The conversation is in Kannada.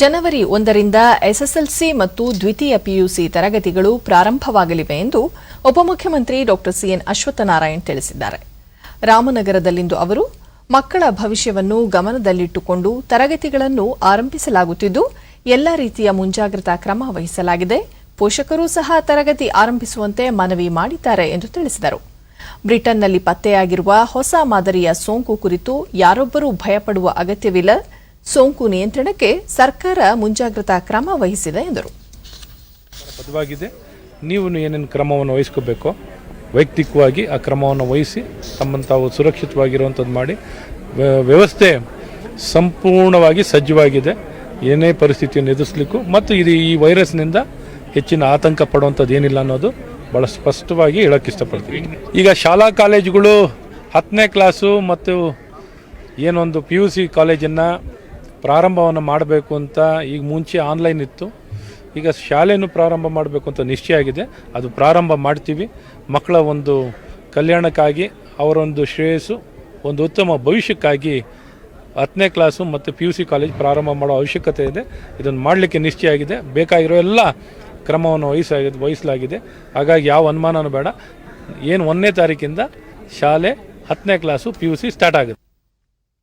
ಜನವರಿ ಒಂದರಿಂದ ಎಸ್ಎಸ್ಎಲ್ಸಿ ಮತ್ತು ದ್ವಿತೀಯ ಪಿಯುಸಿ ತರಗತಿಗಳು ಪ್ರಾರಂಭವಾಗಲಿವೆ ಎಂದು ಉಪಮುಖ್ಯಮಂತ್ರಿ ಡಾ ಸಿಎನ್ ಅಶ್ವತ್ಥನಾರಾಯಣ್ ತಿಳಿಸಿದ್ದಾರೆ. ರಾಮನಗರದಲ್ಲಿಂದು ಅವರು, ಮಕ್ಕಳ ಭವಿಷ್ಯವನ್ನು ಗಮನದಲ್ಲಿಟ್ಟುಕೊಂಡು ತರಗತಿಗಳನ್ನು ಆರಂಭಿಸಲಾಗುತ್ತಿದ್ದು, ಎಲ್ಲ ರೀತಿಯ ಮುಂಜಾಗ್ರತಾ ಕ್ರಮ ವಹಿಸಲಾಗಿದೆ. ಪೋಷಕರೂ ಸಹ ತರಗತಿ ಆರಂಭಿಸುವಂತೆ ಮನವಿ ಮಾಡಿದ್ದಾರೆ ಎಂದು ತಿಳಿಸಿದರು. ಬ್ರಿಟನ್ನಲ್ಲಿ ಪತ್ತೆಯಾಗಿರುವ ಹೊಸ ಮಾದರಿಯ ಸೋಂಕು ಕುರಿತು ಯಾರೊಬ್ಬರೂ ಭಯಪಡುವ ಅಗತ್ಯವಿಲ್ಲ. ಸೋಂಕು ನಿಯಂತ್ರಣಕ್ಕೆ ಸರ್ಕಾರ ಮುಂಜಾಗ್ರತಾ ಕ್ರಮ ವಹಿಸಿದೆ ಎಂದರು. ನೀವು ಏನೇನು ಕ್ರಮವನ್ನು ವಹಿಸ್ಕೋಬೇಕು? ವೈಯಕ್ತಿಕವಾಗಿ ಆ ಕ್ರಮವನ್ನು ವಹಿಸಿ ತಮ್ಮನ್ನು ತಾವು ಸುರಕ್ಷಿತವಾಗಿರುವಂಥದ್ದು ಮಾಡಿ, ವ್ಯ- ವ್ಯವಸ್ಥೆ ಸಂಪೂರ್ಣವಾಗಿ ಸಜ್ಜವಾಗಿದೆ. ಏನೇ ಪರಿಸ್ಥಿತಿಯನ್ನು ಎದುರಿಸಲಿಕ್ಕೂ ಮತ್ತು ಇದು ಈ ವೈರಸ್ನಿಂದ ಹೆಚ್ಚಿನ ಆತಂಕ ಪಡುವಂಥದ್ದು ಏನಿಲ್ಲ ಅನ್ನೋದು ಭಾಳ ಸ್ಪಷ್ಟವಾಗಿ ಹೇಳೋಕ್ಕೆ ಇಷ್ಟಪಡ್ತೀವಿ ಈಗ ಶಾಲಾ ಕಾಲೇಜುಗಳು ಹತ್ತನೇ ಕ್ಲಾಸು ಮತ್ತು ಏನೊಂದು ಪಿ ಯು ಸಿ ಕಾಲೇಜನ್ನು ಪ್ರಾರಂಭವನ್ನು ಮಾಡಬೇಕು ಅಂತ ಈಗ ಮುಂಚೆ ಆನ್ಲೈನ್ ಇತ್ತು. ಈಗ ಶಾಲೆಯನ್ನು ಪ್ರಾರಂಭ ಮಾಡಬೇಕು ಅಂತ ನಿಶ್ಚಯ ಆಗಿದೆ. ಅದು ಪ್ರಾರಂಭ ಮಾಡ್ತೀವಿ. ಮಕ್ಕಳ ಒಂದು ಕಲ್ಯಾಣಕ್ಕಾಗಿ ಅವರೊಂದು ಶ್ರೇಯಸ್ಸು, ಒಂದು ಉತ್ತಮ ಭವಿಷ್ಯಕ್ಕಾಗಿ ಹತ್ತನೇ ಕ್ಲಾಸು ಮತ್ತು ಪಿ ಯು ಸಿ ಕಾಲೇಜ್ ಪ್ರಾರಂಭ ಮಾಡೋ ಅವಶ್ಯಕತೆ ಇದೆ. ಇದನ್ನು ಮಾಡಲಿಕ್ಕೆ ನಿಶ್ಚಯ ಆಗಿದೆ. ಬೇಕಾಗಿರೋ ಎಲ್ಲ ಕ್ರಮವನ್ನು ವಹಿಸಲಾಗಿದೆ ವಹಿಸಲಾಗಿದೆ. ಹಾಗಾಗಿ ಯಾವ ಅನುಮಾನನೂ ಬೇಡ. ಏನು ಒಂದನೇ ತಾರೀಕಿಂದ ಶಾಲೆ ಹತ್ತನೇ class P U C start ಆಗುತ್ತೆ.